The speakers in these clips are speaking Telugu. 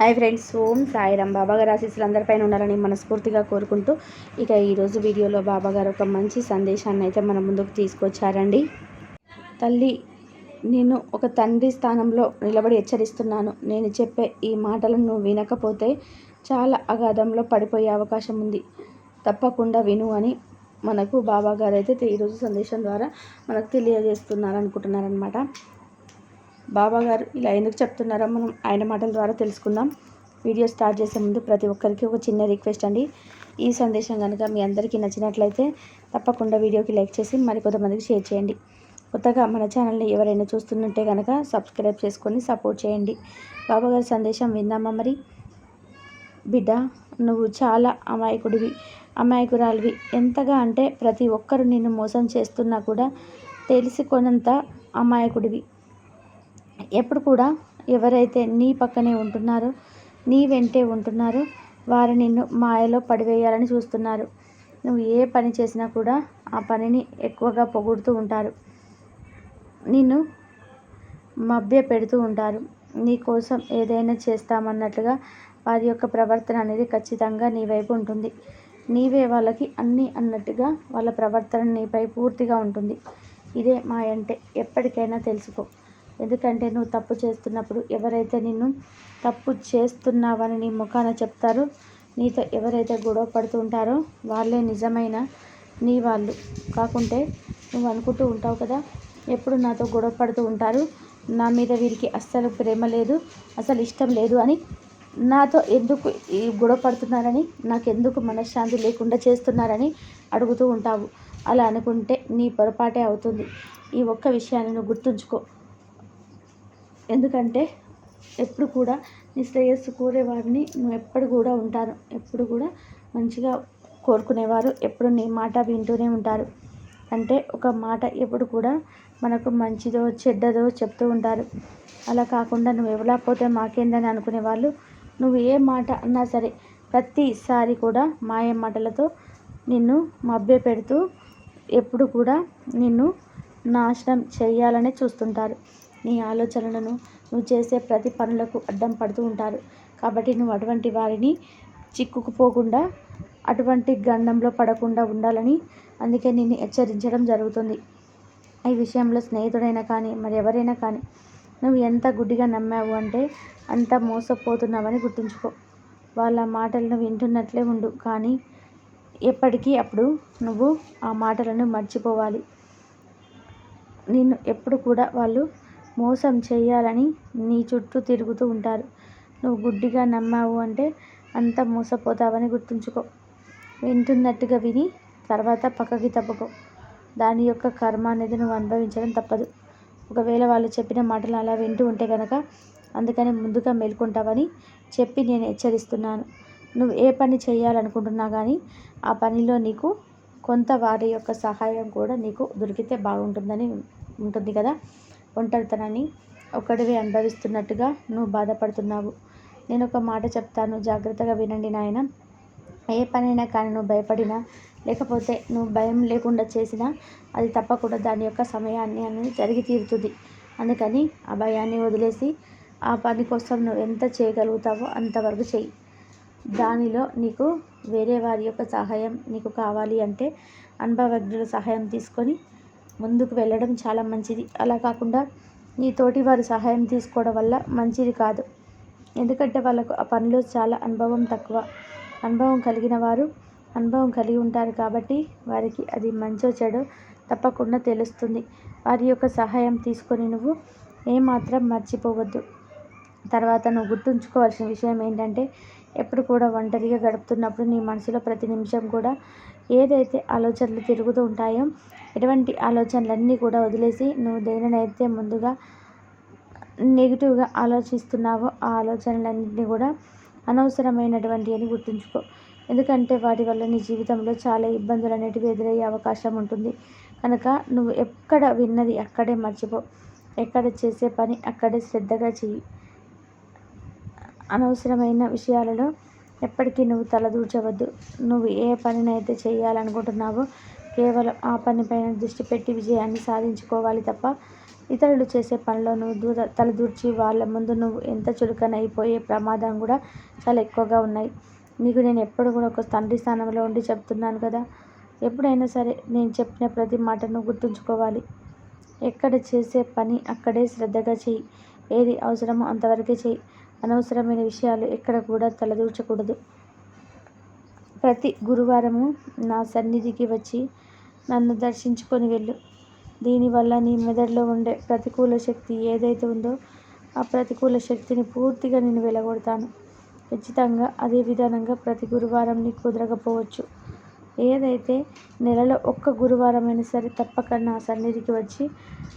హాయ్ ఫ్రెండ్స్ ఓం సాయిరామ్. బాబాగారు ఆశీస్సులు అందరిపైన ఉండాలని మనస్ఫూర్తిగా కోరుకుంటూ ఇక ఈరోజు వీడియోలో బాబాగారు ఒక మంచి సందేశాన్ని అయితే మన ముందుకు తీసుకొచ్చారండి. తల్లి నేను ఒక తండ్రి స్థానంలో నిలబడి హెచ్చరిస్తున్నాను. నేను చెప్పే ఈ మాటలను వినకపోతే చాలా అగాధంలో పడిపోయే అవకాశం ఉంది. తప్పకుండా విను అని మనకు బాబాగారు అయితే ఈరోజు సందేశం ద్వారా మనకు తెలియజేస్తున్నారు అనుకుంటున్నారనమాట బాబాగారు ఇలా ఎందుకు చెప్తున్నారో మనం ఆయన మాటల ద్వారా తెలుసుకుందాం. వీడియో స్టార్ట్ చేసే ముందు ప్రతి ఒక్కరికి ఒక చిన్న రిక్వెస్ట్ అండి. ఈ సందేశం కనుక మీ అందరికీ నచ్చినట్లయితే తప్పకుండా వీడియోకి లైక్ చేసి మరికొంతమందికి షేర్ చేయండి. కొత్తగా మన ఛానల్ని ఎవరైనా చూస్తున్నట్టే కనుక సబ్స్క్రైబ్ చేసుకొని సపోర్ట్ చేయండి. బాబాగారి సందేశం విందామా మరి? బిడ్డ నువ్వు చాలా అమాయకుడివి అమాయకురాలివి. ఎంతగా అంటే ప్రతి ఒక్కరు నిన్ను మోసం చేస్తున్నా కూడా తెలిసి కొనంత అమాయకుడివి. ఎప్పుడు కూడా ఎవరైతే నీ పక్కనే ఉంటున్నారో నీ వెంటే ఉంటున్నారో వారు నిన్ను మాయలో పడివేయాలని చూస్తున్నారు. నువ్వు ఏ పని చేసినా కూడా ఆ పనిని ఎక్కువగా పొగుడుతూ ఉంటారు. నిన్ను మభ్య పెడుతూ ఉంటారు. నీ కోసం ఏదైనా చేస్తామన్నట్లుగా వారి యొక్క ప్రవర్తన అనేది ఖచ్చితంగా నీ వైపు ఉంటుంది. నీవే వాళ్ళకి అన్నీ అన్నట్టుగా వాళ్ళ ప్రవర్తన నీపై పూర్తిగా ఉంటుంది. ఇదే మా అంటే ఎప్పటికైనా తెలుసుకో. ఎందుకంటే నువ్వు తప్పు చేస్తున్నప్పుడు ఎవరైతే నిన్ను తప్పు చేస్తున్నావని నీ ముఖాన చెప్తారో నీతో ఎవరైతే గొడవ పడుతుంటారో వాళ్ళే నిజమైన నీ వాళ్ళు. కాకుంటే నువ్వు అనుకుంటూ ఉంటావు కదా ఎప్పుడు నాతో గొడవ పడుతూ ఉంటారు. నా మీద వీరికి అస్సలు ప్రేమ లేదు అసలు ఇష్టం లేదు అని నాతో ఎందుకు ఈ గొడవ పడుతున్నారని నాకెందుకు మనశ్శాంతి లేకుండా చేస్తున్నారని అడుగుతూ ఉంటావు. అలా అనుకుంటే నీ పొరపాటే అవుతుంది. ఈ ఒక్క విషయాన్ని నువ్వు గుర్తుంచుకో. ఎందుకంటే ఎప్పుడు కూడా నీ శ్రేయస్సు కోరేవారిని నువ్వు ఎప్పుడు కూడా ఉంటారు. ఎప్పుడు కూడా మంచిగా కోరుకునేవారు ఎప్పుడు నీ మాట వింటూనే ఉంటారు. అంటే ఒక మాట ఎప్పుడు కూడా మనకు మంచిదో చెడ్డదో చెప్తూ ఉంటారు. అలా కాకుండా నువ్వు ఎవలా పోతే మాకేందని అనుకునే వాళ్ళు నువ్వు ఏ మాట అన్నా సరే ప్రతిసారి కూడా మాయ మాటలతో నిన్ను మభ్య పెడుతూ ఎప్పుడు కూడా నిన్ను నాశనం చేయాలనే చూస్తుంటారు. నీ ఆలోచనలను నువ్వు చేసే ప్రతి పనులకు అడ్డం పడుతూ ఉంటారు. కాబట్టి నువ్వు అటువంటి వారిని చిక్కుకుపోకుండా అటువంటి గండంలో పడకుండా ఉండాలని అందుకే నిన్ను హెచ్చరించడం జరుగుతుంది. ఈ విషయంలో స్నేహితుడైనా కానీ మరి ఎవరైనా కానీ నువ్వు ఎంత గుడ్డిగా నమ్మావు అంటే అంత మోసపోతున్నావని గుర్తుంచుకో. వాళ్ళ మాటలను వింటున్నట్లే ఉండు కానీ ఎప్పటికీ అప్పుడు నువ్వు ఆ మాటలను మర్చిపోవాలి. నిన్ను ఎప్పుడు కూడా వాళ్ళు మోసం చేయాలని నీ చుట్టూ తిరుగుతూ ఉంటారు. నువ్వు గుడ్డిగా నమ్మావు అంటే అంత మోసపోతావని గుర్తుంచుకో. వింటున్నట్టుగా విని తర్వాత పక్కకి తప్పుకో. దాని యొక్క కర్మ అనేది నువ్వు అనుభవించడం తప్పదు. ఒకవేళ వాళ్ళు చెప్పిన మాటలు అలా వింటూ ఉంటే కనుక అందుకని ముందుగా మేల్కొంటావని చెప్పి నేను హెచ్చరిస్తున్నాను. నువ్వు ఏ పని చేయాలనుకుంటున్నా కానీ ఆ పనిలో నీకు కొంత వారి యొక్క సహాయం కూడా నీకు దొరికితే బాగుంటుందని ఉంటుంది కదా. ఒంటరితనాన్ని ఒక్కడివే అనుభవిస్తున్నట్టుగా నువ్వు బాధపడుతున్నావు. నేను ఒక మాట చెప్తాను జాగ్రత్తగా వినండి నాయన. ఏ పనైనా కానీ నువ్వు భయపడినా లేకపోతే నువ్వు భయం లేకుండా చేసినా అది తప్పకుండా దాని యొక్క సమయాన్ని అనేది జరిగి తీరుతుంది. అందుకని ఆ భయాన్ని వదిలేసి ఆ పని కోసం నువ్వు ఎంత చేయగలుగుతావో అంతవరకు చెయ్యి. దానిలో నీకు వేరే వారి యొక్క సహాయం నీకు కావాలి అంటే అనుభవజ్ఞుల సహాయం తీసుకొని ముందుకు వెళ్ళడం చాలా మంచిది. అలా కాకుండా నీ తోటి వారి సహాయం తీసుకోవడం వల్ల మంచిది కాదు. ఎందుకంటే వాళ్ళకు ఆ పనిలో చాలా అనుభవం తక్కువ. అనుభవం కలిగిన వారు అనుభవం కలిగి ఉంటారు కాబట్టి వారికి అది మంచో చెడో తప్పకుండా తెలుస్తుంది. వారి యొక్క సహాయం తీసుకొని నువ్వు ఏమాత్రం మర్చిపోవద్దు. తర్వాత నువ్వు గుర్తుంచుకోవాల్సిన విషయం ఏంటంటే ఎప్పుడు కూడా ఒంటరిగా గడుపుతున్నప్పుడు నీ మనసులో ప్రతి నిమిషం కూడా ఏదైతే ఆలోచనలు తిరుగుతూ ఉంటాయో ఎటువంటి ఆలోచనలన్నీ కూడా వదిలేసి నువ్వు దేనినైతే ముందుగా నెగిటివ్గా ఆలోచిస్తున్నావో ఆ ఆలోచనలన్నింటినీ కూడా అనవసరమైనటువంటి అని గుర్తుంచుకో. ఎందుకంటే వాటి వల్ల నీ జీవితంలో చాలా ఇబ్బందులు అనేటివి ఎదురయ్యే అవకాశం ఉంటుంది. కనుక నువ్వు ఎక్కడ విన్నది అక్కడే మర్చిపో. ఎక్కడ చేసే పని అక్కడే శ్రద్ధగా చెయ్యి. అనవసరమైన విషయాలలో ఎప్పటికీ నువ్వు తలదూర్చవద్దు. నువ్వు ఏ పనినైతే చేయాలనుకుంటున్నావో కేవలం ఆ పనిపైన దృష్టి పెట్టి విజయాన్ని సాధించుకోవాలి తప్ప ఇతరులు చేసే పనిలో నువ్వు దూర తలదూర్చి వాళ్ళ ముందు నువ్వు ఎంత చురుకనైపోయే ప్రమాదం కూడా చాలా ఎక్కువగా ఉన్నాయి. నీకు నేను ఎప్పుడు కూడా ఒక తండ్రి స్థానంలో ఉండి చెప్తున్నాను కదా. ఎప్పుడైనా సరే నేను చెప్పిన ప్రతి మాటను గుర్తుంచుకోవాలి. ఎక్కడ చేసే పని అక్కడే శ్రద్ధగా చెయ్యి. ఏది అవసరమో అంతవరకే చెయ్యి. అనవసరమైన విషయాలు ఎక్కడ కూడా తలదూర్చకూడదు. ప్రతి గురువారము నా సన్నిధికి వచ్చి నన్ను దర్శించుకొని వెళ్ళు. దీనివల్ల నీ మెదడులో ఉండే ప్రతికూల శక్తి ఏదైతే ఉందో ఆ ప్రతికూల శక్తిని పూర్తిగా నేను వెలగొడతాను. ఖచ్చితంగా అదే విధానంగా ప్రతి గురువారం నీకు కుదరకపోవచ్చు. ఏదైతే నెలలో ఒక్క గురువారమైనా సరే తప్పక నా సన్నిధికి వచ్చి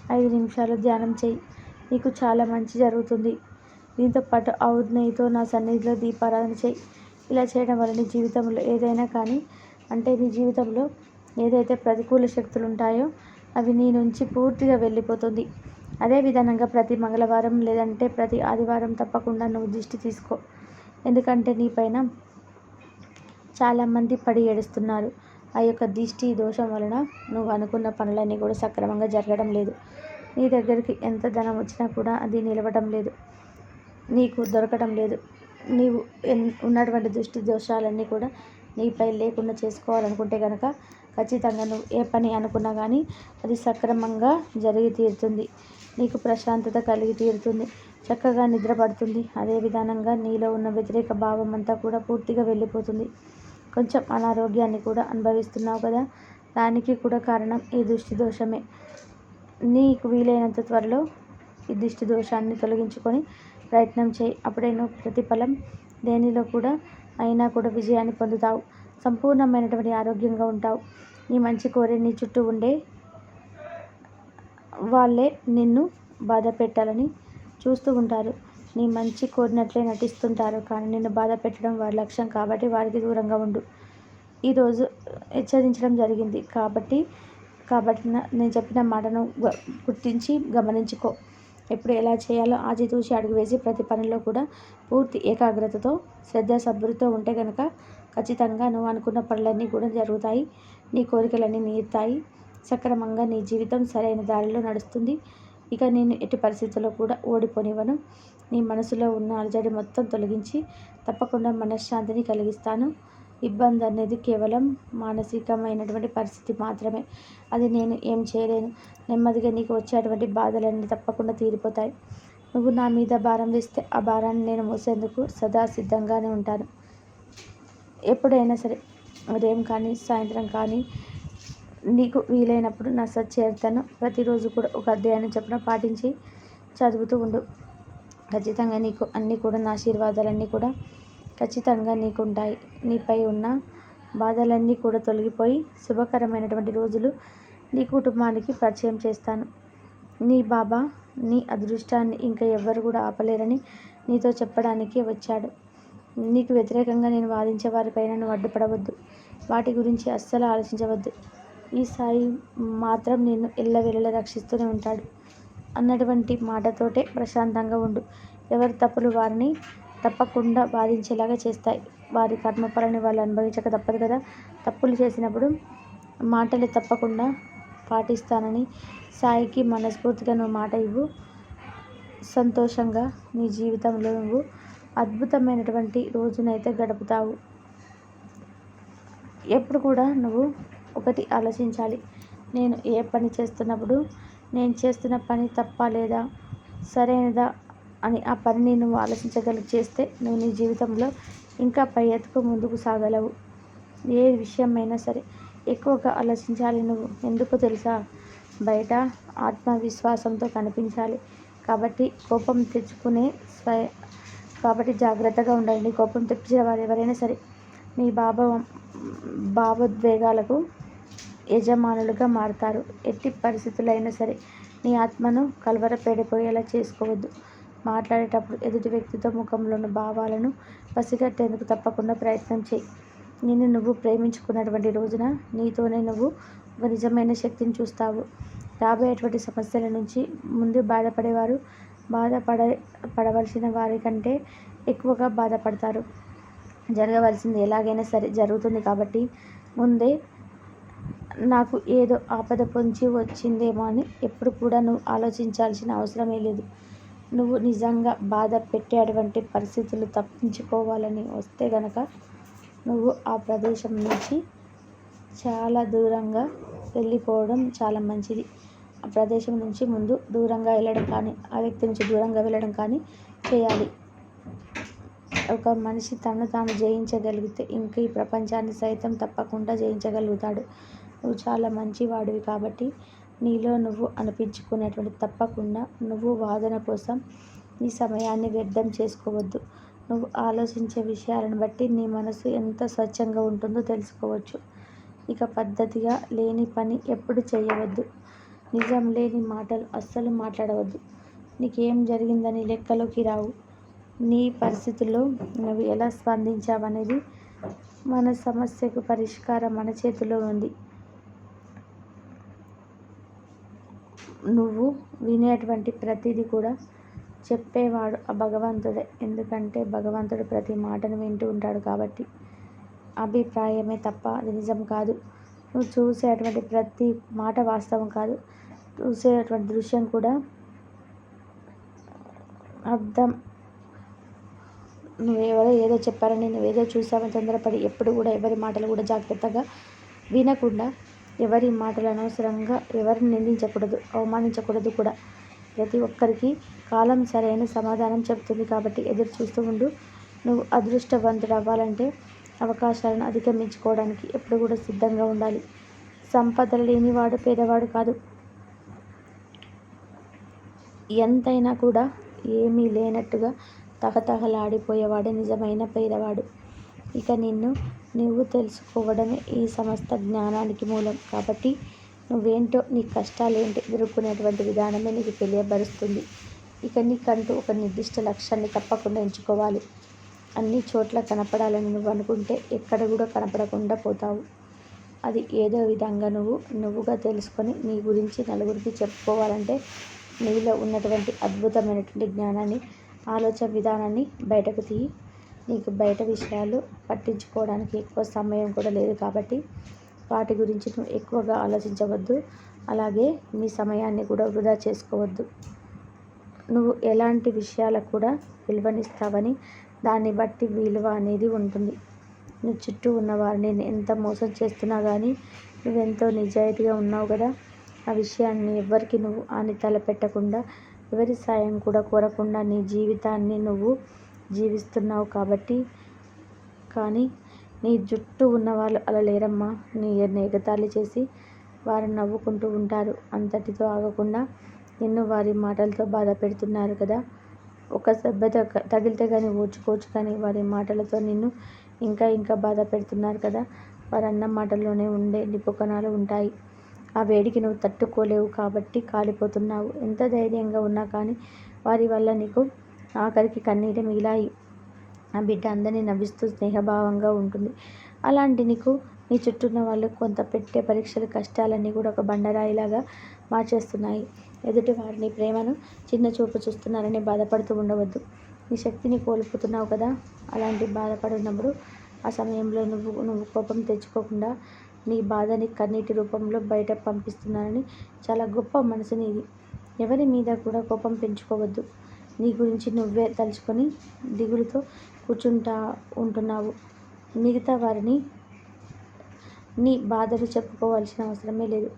ఐదు నిమిషాలు ధ్యానం చేయి. నీకు చాలా మంచి జరుగుతుంది. దీంతో పాటు నెయ్యితో నా సన్నిధిలో దీపారాధన చేయి. ఇలా చేయడం వల్ల నీ జీవితంలో ఏదైనా కానీ అంటే నీ జీవితంలో ఏదైతే ప్రతికూల శక్తులు ఉంటాయో అవి నీ నుంచి పూర్తిగా వెళ్ళిపోతుంది. అదే విధంగా ప్రతి మంగళవారం లేదంటే ప్రతి ఆదివారం తప్పకుండా నువ్వు దిష్టి తీసుకో. ఎందుకంటే నీ పైన చాలామంది పడి ఏడుస్తున్నారు. ఆ యొక్క దిష్టి దోషం వలన నువ్వు అనుకున్న పనులన్నీ కూడా సక్రమంగా జరగడం లేదు. నీ దగ్గరికి ఎంత ధనం వచ్చినా కూడా అది నిలవడం లేదు. నీకు దొరకడం లేదు. నీవు ఉన్నటువంటి దృష్టి దోషాలన్నీ కూడా నీపై లేకుండా చేసుకోవాలనుకుంటే కనుక ఖచ్చితంగా నువ్వు ఏ పని అనుకున్నా కానీ అది సక్రమంగా జరిగి తీరుతుంది. నీకు ప్రశాంతత కలిగి తీరుతుంది. చక్కగా నిద్రపడుతుంది. అదే విధానంగా నీలో ఉన్న వ్యతిరేక భావం అంతా కూడా పూర్తిగా వెళ్ళిపోతుంది. కొంచెం అనారోగ్యాన్ని కూడా అనుభవిస్తున్నావు కదా? దానికి కూడా కారణం ఈ దృష్టి దోషమే. నీకు వీలైనంత త్వరలో ఈ దృష్టి దోషాన్ని తొలగించుకొని ప్రయత్నం చేయి. అప్పుడే నువ్వు ప్రతిఫలం దేనిలో కూడా అయినా కూడా విజయాన్ని పొందుతావు. సంపూర్ణమైనటువంటి ఆరోగ్యంగా ఉంటావు. నీ మంచి కోరే నీ చుట్టూ ఉండే వాళ్ళే నిన్ను బాధ పెట్టాలని చూస్తూ ఉంటారు. నీ మంచి కోరినట్లే నటిస్తుంటారు. కానీ నిన్ను బాధ పెట్టడం వారి లక్ష్యం కాబట్టి వారికి దూరంగా ఉండు. ఈరోజు హెచ్చరించడం జరిగింది కాబట్టి కాబట్టి నేను చెప్పిన మాటను గుర్తించి గమనించుకో. ఎప్పుడు ఎలా చేయాలో ఆచితూచి అడుగు వేసి ప్రతి పనిలో కూడా పూర్తి ఏకాగ్రతతో శ్రద్ధ సబ్బురితో ఉంటే కనుక ఖచ్చితంగా నువ్వు అనుకున్న పనులన్నీ కూడా జరుగుతాయి. నీ కోరికలన్నీ నీరుతాయి సక్రమంగా నీ జీవితం సరైన దారిలో నడుస్తుంది. ఇక నేను ఎట్టి పరిస్థితుల్లో కూడా ఓడిపోనివ్వను. నీ మనసులో ఉన్న అలజడి మొత్తం తొలగించి తప్పకుండా మనశ్శాంతిని కలిగిస్తాను. ఇబ్బంది అనేది కేవలం మానసికమైనటువంటి పరిస్థితి మాత్రమే. అది నేను ఏం చేయలేను. నెమ్మదిగా నీకు వచ్చేటువంటి బాధలన్నీ తప్పకుండా తీరిపోతాయి. నువ్వు నా మీద భారం వేస్తే ఆ భారాన్ని నేను మోసేందుకు సదా సిద్ధంగానే ఉంటాను. ఎప్పుడైనా సరే ఉదయం కానీ సాయంత్రం కానీ నీకు వీలైనప్పుడు నా సచ్చేతను ప్రతిరోజు కూడా ఒక అధ్యాయం చెప్పిన పాటించి చదువుతూ ఉండు. ఖచ్చితంగా నీకు అన్నీ కూడా నా ఆశీర్వాదాలన్నీ కూడా ఖచ్చితంగా నీకు ఉంటాయి నీపై ఉన్న బాధలన్నీ కూడా తొలగిపోయి శుభకరమైనటువంటి రోజులు నీ కుటుంబానికి పరిచయం చేస్తాను. నీ బాబా నీ అదృష్టాన్ని ఇంకా ఎవ్వరు కూడా ఆపలేరని నీతో చెప్పడానికి వచ్చాడు. నీకు వ్యతిరేకంగా నేను వాదించే వారిపైన నువ్వు అడ్డుపడవద్దు. వాటి గురించి అస్సలు ఆలోచించవద్దు. ఈ సాయి మాత్రం నిన్ను ఎల్లవెల్లలా రక్షిస్తూనే ఉంటాడు. అన్నటువంటి మాటతోటే ప్రశాంతంగా ఉండు. ఎవరి తప్పులు వారిని తప్పకుండా బాధించేలాగా చేస్తాయి. వారి కర్మఫలాన్ని వాళ్ళు అనుభవించక తప్పదు కదా. తప్పులు చేసినప్పుడు మాటలు తప్పకుండా పాటిస్తానని సాయికి మనస్ఫూర్తిగా నువ్వు మాట ఇవ్వు. సంతోషంగా నీ జీవితంలో నువ్వు అద్భుతమైనటువంటి రోజునైతే గడుపుతావు. ఎప్పుడు కూడా నువ్వు ఒకటి ఆలోచించాలి. నేను ఏ పని చేస్తున్నప్పుడు నేను చేస్తున్న పని తప్ప లేదా సరైనదా అని ఆ పని నువ్వు ఆలోచించగలిగి చేస్తే నువ్వు నీ జీవితంలో ఇంకా పై ఎత్తుకు ముందుకు సాగలవు. ఏ విషయమైనా సరే ఎక్కువగా ఆలోచించాలి నువ్వు. ఎందుకు తెలుసా? బయట ఆత్మవిశ్వాసంతో కనిపించాలి. కాబట్టి కోపం తెచ్చుకునే స్వయ కాబట్టి జాగ్రత్తగా ఉండండి. కోపం తెప్పించిన వారు ఎవరైనా సరే మీ భావ భావోద్వేగాలకు యజమానులుగా మారతారు. ఎట్టి పరిస్థితులైనా సరే నీ ఆత్మను కలవరపెడిపోయేలా చేసుకోవద్దు. మాట్లాడేటప్పుడు ఎదుటి వ్యక్తితో ముఖంలోని భావాలను పసిగట్టేందుకు తప్పకుండా ప్రయత్నం చేయి. నిన్ను నువ్వు ప్రేమించుకున్నటువంటి రోజున నీతోనే నువ్వు ఒక నిజమైన శక్తిని చూస్తావు. రాబోయేటువంటి సమస్యల నుంచి ముందు బాధపడేవారు బాధపడ పడవలసిన వారి కంటే ఎక్కువగా బాధపడతారు. జరగవలసింది ఎలాగైనా సరే జరుగుతుంది కాబట్టి ముందే నాకు ఏదో ఆపద పొంచి వచ్చిందేమో అని ఎప్పుడు కూడా నువ్వు ఆలోచించాల్సిన అవసరమే లేదు. నువ్వు నిజంగా బాధ పెట్టేటువంటి పరిస్థితులు తప్పించుకోవాలని వస్తే గనక నువ్వు ఆ ప్రదేశం నుంచి చాలా దూరంగా వెళ్ళిపోవడం చాలా మంచిది. ఆ ప్రదేశం నుంచి ముందు దూరంగా వెళ్ళడం కానీ ఆ వ్యక్తి నుంచి దూరంగా వెళ్ళడం కానీ చేయాలి. ఒక మనిషి తను తాను జయించగలిగితే ఇంక ఈ ప్రపంచాన్ని సైతం తప్పకుండా జయించగలుగుతాడు. నువ్వు చాలా మంచివాడివి కాబట్టి నీలో నువ్వు అనిపించుకునేటువంటి తప్పకుండా నువ్వు వాదన కోసం నీ సమయాన్ని వ్యర్థం చేసుకోవద్దు. నువ్వు ఆలోచించే విషయాలను బట్టి నీ మనసు ఎంత స్వచ్ఛంగా ఉంటుందో తెలుసుకోవచ్చు. ఇక పద్ధతిగా లేని పని ఎప్పుడు చేయవద్దు. నిజం లేని మాటలు అస్సలు మాట్లాడవద్దు. నీకేం జరిగిందని లెక్కలోకి రావు. నీ పరిస్థితుల్లో నువ్వు ఎలా స్పందించావనేది మన సమస్యకు పరిష్కారం మన చేతిలో ఉంది. నువ్వు వినేటువంటి ప్రతిదీ కూడా చెప్పేవాడు ఆ భగవంతుడే. ఎందుకంటే భగవంతుడు ప్రతి మాటను వింటూ ఉంటాడు కాబట్టి అభిప్రాయమే తప్ప అది నిజం కాదు. నువ్వు చూసేటువంటి ప్రతి మాట వాస్తవం కాదు. చూసేటువంటి దృశ్యం కూడా అర్థం. నువ్వెవరో ఏదో చెప్పారని నువ్వేదో చూసావని తొందరపడి ఎప్పుడు కూడా ఎవరి మాటలు కూడా జాగ్రత్తగా వినకుండా ఎవరి మాటలు అనవసరంగా ఎవరిని నిందించకూడదు అవమానించకూడదు కూడా. ప్రతి ఒక్కరికి కాలం సరైన సమాధానం చెబుతుంది కాబట్టి ఎదురు చూస్తూ ఉండు. నువ్వు అదృష్టవంతుడు అవ్వాలంటే అవకాశాలను అధిగమించుకోవడానికి ఎప్పుడు కూడా సిద్ధంగా ఉండాలి. సంపదలు లేనివాడు పేదవాడు కాదు. ఎంతైనా కూడా ఏమీ లేనట్టుగా తహతహలాడిపోయేవాడే నిజమైన పేదవాడు. ఇక నిన్ను నువ్వు తెలుసుకోవడమే ఈ సమస్త జ్ఞానానికి మూలం. కాబట్టి నువ్వేంటో నీ కష్టాలేంటి ఎదుర్కొనేటువంటి విధానమే నీకు తెలియబరుస్తుంది. ఇక నీకంటూ ఒక నిర్దిష్ట లక్ష్యాన్ని తప్పకుండా ఎంచుకోవాలి. అన్ని చోట్ల కనపడాలని నువ్వు అనుకుంటే ఎక్కడ కూడా కనపడకుండా పోతావు. అది ఏదో విధంగా నువ్వు నువ్వుగా తెలుసుకొని నీ గురించి నలుగురికి చెప్పుకోవాలంటే నీలో ఉన్నటువంటి అద్భుతమైనటువంటి జ్ఞానాన్ని ఆలోచన విధానాన్ని బయటకు తీయి. నీకు బయట విషయాలు పట్టించుకోవడానికి ఎక్కువ సమయం కూడా లేదు కాబట్టి వాటి గురించి నువ్వు ఎక్కువగా ఆలోచించవద్దు. అలాగే మీ సమయాన్ని కూడా వృధా చేసుకోవద్దు. నువ్వు ఎలాంటి విషయాలకు కూడా విలువనిస్తావని దాన్ని బట్టి విలువ అనేది ఉంటుంది. నీ చుట్టూ ఉన్నవారిని నేను ఎంత మోసం చేస్తున్నా కానీ నువ్వెంతో నిజాయితీగా ఉన్నావు కదా. ఆ విషయాన్ని ఎవ్వరికి నువ్వు అని తలపెట్టకుండా ఎవరి సాయం కూడా కోరకుండా నీ జీవితాన్ని నువ్వు జీవిస్తున్నావు కాబట్టి. కానీ నీ చుట్టూ ఉన్న వాళ్ళు అలా లేరమ్మా. నీ ఎగతాళి చేసి వారు నవ్వుకుంటూ ఉంటారు. అంతటితో ఆగకుండా నిన్ను వారి మాటలతో బాధ పెడుతున్నారు కదా. ఒక సభ్యత తగిలితే కానీ ఓర్చుకోవచ్చు కానీ వారి మాటలతో నిన్ను ఇంకా ఇంకా బాధ పెడుతున్నారు కదా. వారు అన్న మాటల్లోనే ఉండే నిపుకణాలు ఉంటాయి. ఆ వేడికి నువ్వు తట్టుకోలేవు కాబట్టి కాలిపోతున్నావు. ఎంత ధైర్యంగా ఉన్నా కానీ వారి వల్ల నీకు ఆఖరికి కన్నీటి మిగిలాయి ఆ బిడ్డ అందరినీ నవ్విస్తూ స్నేహభావంగా ఉంటుంది. అలాంటి నీకు నీ చుట్టూ ఉన్న వాళ్ళు కొంత పెట్టే పరీక్షలు కష్టాలన్నీ కూడా ఒక బండరాయిలాగా మార్చేస్తున్నాయి. ఎదుటి వారిని ప్రేమను చిన్న చూపు చూస్తున్నారని బాధపడుతూ ఉండవద్దు. నీ శక్తిని కోల్పోతున్నావు కదా? అలాంటి బాధపడినప్పుడు ఆ సమయంలో నువ్వు నువ్వు కోపం తెచ్చుకోకుండా నీ బాధని కన్నీటి రూపంలో బయట పంపిస్తున్నానని చాలా గొప్ప మనసు నీది. ఎవరి మీద కూడా కోపం పెంచుకోవద్దు. నీ గురించి నువ్వే తలుచుకొని దిగులుతో కూర్చుంటా ఉంటున్నావు. మిగతా వారిని నీ బాధలు చెప్పుకోవాల్సిన అవసరమే లేదు.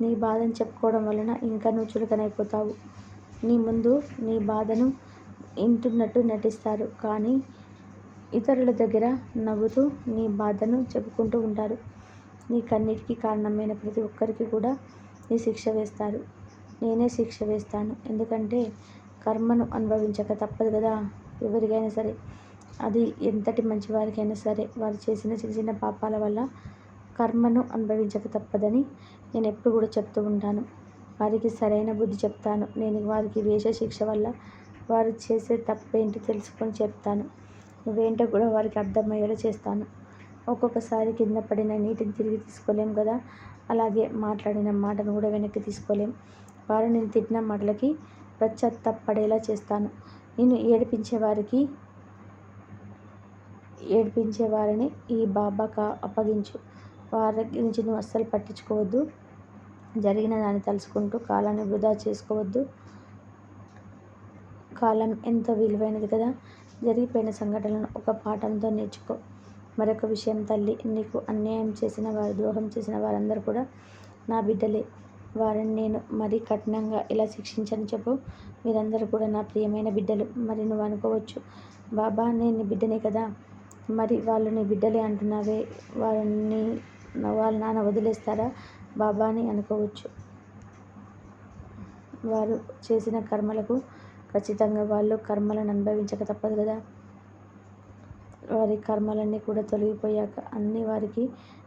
నీ బాధను చెప్పుకోవడం వలన ఇంకా నువ్వు చులకనైపోతావు నీ ముందు నీ బాధను వింటున్నట్టు నటిస్తారు. కానీ ఇతరుల దగ్గర నవ్వుతూ నీ బాధను చెప్పుకుంటూ ఉంటారు. నీ కన్నిటికీ కారణమైన ప్రతి ఒక్కరికి కూడా నీ శిక్ష వేస్తారు. నేనే శిక్ష వేస్తాను. ఎందుకంటే కర్మను అనుభవించక తప్పదు కదా. ఎవరికైనా సరే. అది ఎంతటి మంచివారికైనా సరే. వారు చేసిన చిన్న చిన్న పాపాల వల్ల కర్మను అనుభవించక తప్పదని నేను ఎప్పుడు కూడా చెప్తూ ఉంటాను. వారికి సరైన బుద్ధి చెప్తాను. నేను వారికి వేసే శిక్ష వల్ల వారు చేసే తప్పేంటి తెలుసుకొని చెప్తాను. నువ్వేంటో కూడా వారికి అర్థమయ్యేలా చేస్తాను. ఒక్కొక్కసారి కింద పడిన నీటిని తిరిగి తీసుకోలేం కదా. అలాగే మాట్లాడిన మాటను కూడా వెనక్కి తీసుకోలేం. వారు నేను తిట్టిన మాటలకి పశ్చాత్తాపడేలా చేస్తాను. నేను ఏడిపించే వారికి ఈ బాబాకు అప్పగించు. వారి గురించి నువ్వు అస్సలు పట్టించుకోవద్దు. జరిగిన దాన్ని తలుచుకుంటూ కాలాన్ని వృధా చేసుకోవద్దు. కాలం ఎంతో విలువైనది కదా! జరిగిపోయిన సంఘటనలను ఒక పాఠంతో నేర్చుకో. మరొక విషయం తల్లి నీకు అన్యాయం చేసిన వారు ద్రోహం చేసిన వారందరూ కూడా నా బిడ్డలే. వారిని నేను మరీ కఠినంగా ఇలా శిక్షించని చెప్పు. మీరందరూ కూడా నా ప్రియమైన బిడ్డలు. మరి నువ్వు అనుకోవచ్చు బాబా నేను నీ బిడ్డనే కదా. మరి వాళ్ళు నీ బిడ్డలే అంటున్నావే. వారిని వాళ్ళ నాన్న వదిలేస్తారా? బాబా అని అనుకోవచ్చు. వారు చేసిన కర్మలకు ఖచ్చితంగా వాళ్ళు కర్మలను అనుభవించక తప్పదు కదా. వారి కర్మలన్నీ కూడా తొలగిపోయాక అన్ని వారికి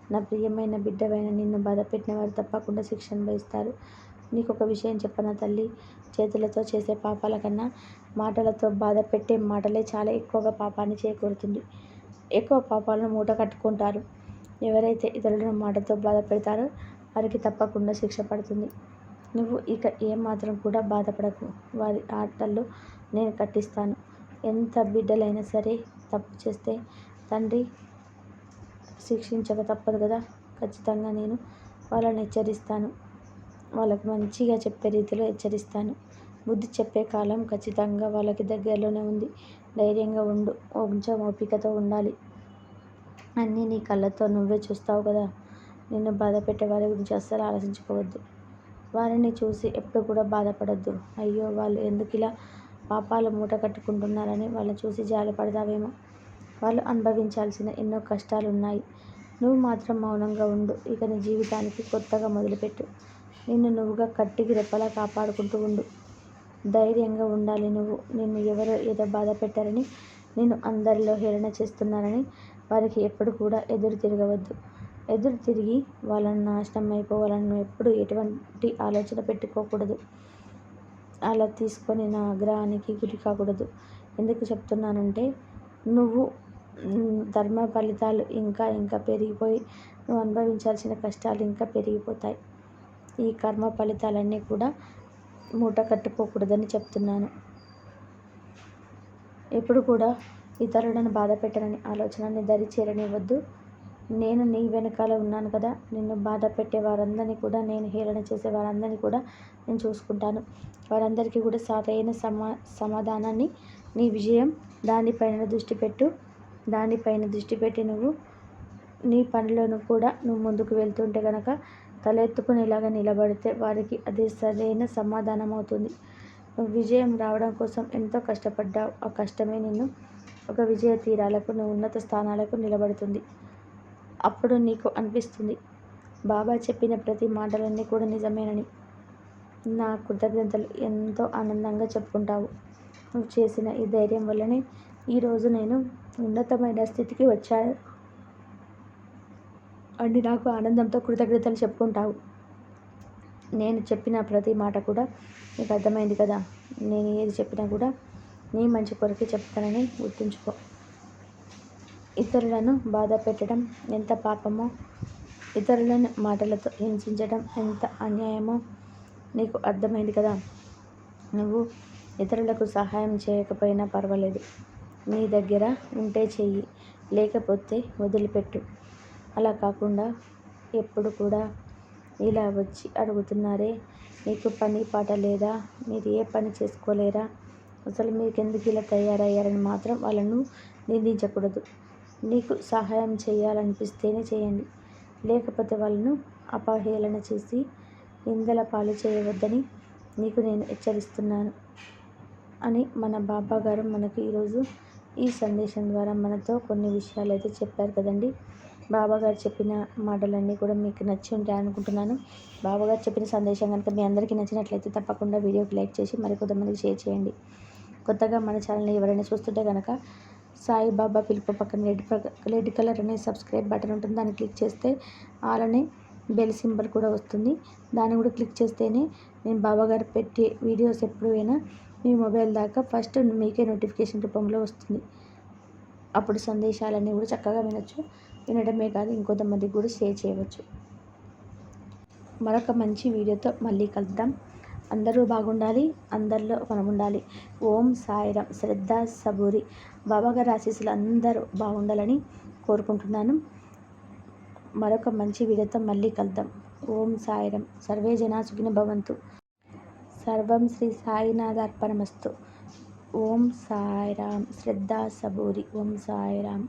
నా ప్రియమైన బిడ్డవైన నిన్ను బాధపెట్టిన వారు తప్పకుండా శిక్ష అనుభవిస్తారు. నీకు ఒక విషయం చెప్పనా తల్లి? చేతులతో చేసే పాపాల కన్నా మాటలతో బాధ పెట్టే మాటలే చాలా ఎక్కువగా పాపాన్ని చేకూరుతుంది. ఎక్కువ పాపాలను మూట కట్టుకుంటారు. ఎవరైతే ఇతరులను మాటతో బాధ పెడతారో వారికి తప్పకుండా శిక్ష పడుతుంది. నువ్వు ఇక ఏమాత్రం కూడా బాధపడకు. వారి ఆటల్లో నేను కట్టిస్తాను. ఎంత బిడ్డలైనా సరే తప్పు చేస్తే తండ్రి శిక్షించక తప్పదు కదా? ఖచ్చితంగా నేను వాళ్ళని హెచ్చరిస్తాను. వాళ్ళకి మంచిగా చెప్పే రీతిలో హెచ్చరిస్తాను. బుద్ధి చెప్పే కాలం ఖచ్చితంగా వాళ్ళకి దగ్గరలోనే ఉంది. ధైర్యంగా ఉండు. కొంచెం ఓపికతో ఉండాలి. అన్నీ నీ కళ్ళతో నువ్వే చూస్తావు కదా? నిన్ను బాధ పెట్టే వారి గురించి అస్సలు ఆలోచించుకోవద్దు. వారిని చూసి ఎప్పుడు కూడా బాధపడద్దు. అయ్యో వాళ్ళు ఎందుకు ఇలా పాపాలు మూట కట్టుకుంటున్నారని వాళ్ళని చూసి జాలిపడతావేమో? వాళ్ళు అనుభవించాల్సిన ఎన్నో కష్టాలు ఉన్నాయి నువ్వు మాత్రం మౌనంగా ఉండు. ఇక నీ జీవితానికి కొత్తగా మొదలుపెట్టు. నిన్ను నువ్వుగా కట్టికి రెప్పలా కాపాడుకుంటూ ఉండు. ధైర్యంగా ఉండాలి నువ్వు. నిన్ను ఎవరో ఏదో బాధ పెట్టారని నేను అందరిలో హేళన చేస్తున్నారని వారికి ఎప్పుడు కూడా ఎదురు తిరగవద్దు. ఎదురు తిరిగి వాళ్ళని నాశనం అయిపోవాలని నువ్వు ఎప్పుడు ఎటువంటి ఆలోచన పెట్టుకోకూడదు. అలా తీసుకొని నా ఆగ్రహానికి గురి కాకూడదు. ఎందుకు చెప్తున్నానంటే నువ్వు ధర్మ ఫలితాలు ఇంకా ఇంకా పెరిగిపోయి నువ్వు అనుభవించాల్సిన కష్టాలు ఇంకా పెరిగిపోతాయి. ఈ కర్మ ఫలితాలన్నీ కూడా మూట కట్టుకోకూడదని చెప్తున్నాను. ఎప్పుడు కూడా ఇతరులను బాధ పెట్టనని ఆలోచనని దరి చేరనివ్వద్దు. నేను నీ వెనకాల ఉన్నాను కదా నిన్ను బాధ పెట్టే వారందరినీ కూడా నేను హేళన చేసే వారందరినీ కూడా నేను చూసుకుంటాను. వారందరికీ కూడా సరైన సమా సమాధానాన్ని నీ విజయం దానిపైన దృష్టి పెట్టు. దానిపైన దృష్టి పెట్టి నువ్వు నీ పనులను కూడా నువ్వు ముందుకు వెళ్తుంటే కనుక తలెత్తుకునేలాగా నిలబడితే వారికి అది సరైన సమాధానం అవుతుంది నువ్వు విజయం రావడం కోసం ఎంతో కష్టపడ్డావు. ఆ కష్టమే నిన్ను ఒక విజయ తీరాలకు నువ్వు ఉన్నత స్థానాలకు నిలబడుతుంది. అప్పుడు నీకు అనిపిస్తుంది బాబా చెప్పిన ప్రతి మాటలన్నీ కూడా నిజమేనని. నా కృతజ్ఞతలు ఎంతో ఆనందంగా చెప్పుకుంటావు. నువ్వు చేసిన ఈ ధైర్యం వల్లనే ఈరోజు నేను ఉన్నతమైన స్థితికి వచ్చాను అని నాకు ఆనందంతో కృతజ్ఞతలు చెప్పుకుంటావు. నేను చెప్పిన ప్రతి మాట కూడా నీకు అర్థమైంది కదా. నేను ఏది చెప్పినా కూడా నీ మంచి కొరకే చెప్తానని గుర్తుంచుకో. ఇతరులను బాధ పెట్టడం ఎంత పాపమో ఇతరులను మాటలతో హింసించడం ఎంత అన్యాయమో నీకు అర్థమైంది కదా. నువ్వు ఇతరులకు సహాయం చేయకపోయినా పర్వాలేదు. నీ దగ్గర ఉంటే చెయ్యి లేకపోతే వదిలిపెట్టు. అలా కాకుండా ఎప్పుడు కూడా ఇలా వచ్చి అడుగుతున్నారే మీకు పని పాట లేదా? మీరు ఏ పని చేసుకోలేరా? అసలు మీకు ఎందుకు ఇలా తయారయ్యారని మాత్రం వాళ్ళను నిందించకూడదు. నీకు సహాయం చేయాలనిపిస్తేనే చేయండి. లేకపోతే వాళ్ళను అపహేళన చేసి నిందల పాలు చేయవద్దని నీకు నేను హెచ్చరిస్తున్నాను అని మన బాబా గారు మనకు ఈరోజు ఈ సందేశం ద్వారా మనతో కొన్ని విషయాలు అయితే చెప్పారు కదండి. బాబాగారు చెప్పిన మాటలన్నీ కూడా మీకు నచ్చి ఉంటాయి అనుకుంటున్నాను. బాబాగారు చెప్పిన సందేశం కనుక మీ అందరికీ నచ్చినట్లయితే తప్పకుండా వీడియోకి లైక్ చేసి మరికొంతమందికి షేర్ చేయండి. కొత్తగా మన ఛానల్ని ఎవరైనా చూస్తుంటే కనుక సాయిబాబా పిలుపు పక్కన రెడ్ రెడ్ కలర్ అనే సబ్స్క్రైబ్ బటన్ ఉంటుంది. దాన్ని క్లిక్ చేస్తే అలానే బెల్ సింబల్ కూడా వస్తుంది. దాన్ని కూడా క్లిక్ చేస్తేనే నేను బాబాగారు పెట్టే వీడియోస్ ఎప్పుడైనా మీ మొబైల్ దాకా ఫస్ట్ మీకే నోటిఫికేషన్ రూపంలో వస్తుంది. అప్పుడు సందేశాలన్నీ కూడా చక్కగా వినొచ్చు. వినడమే కాదు ఇంకొంతమందికి కూడా షేర్ చేయవచ్చు. మరొక మంచి వీడియోతో మళ్ళీ కలుద్దాం. అందరూ బాగుండాలి అందరిలో మనం ఉండాలి ఓం సాయిరం. శ్రద్ధ సబూరి. బాబాగారి ఆశీస్సులు అందరూ బాగుండాలని కోరుకుంటున్నాను. మరొక మంచి వీడియోతో మళ్ళీ కలుద్దాం. ఓం సాయిరం. సర్వే జనా సుఖిన భవంతు. సర్వం శ్రీ సాయినాథ అర్పణమస్తు ఓం సాయిరామ్. శ్రద్ధా సబూరి ఓం సాయిరామ్.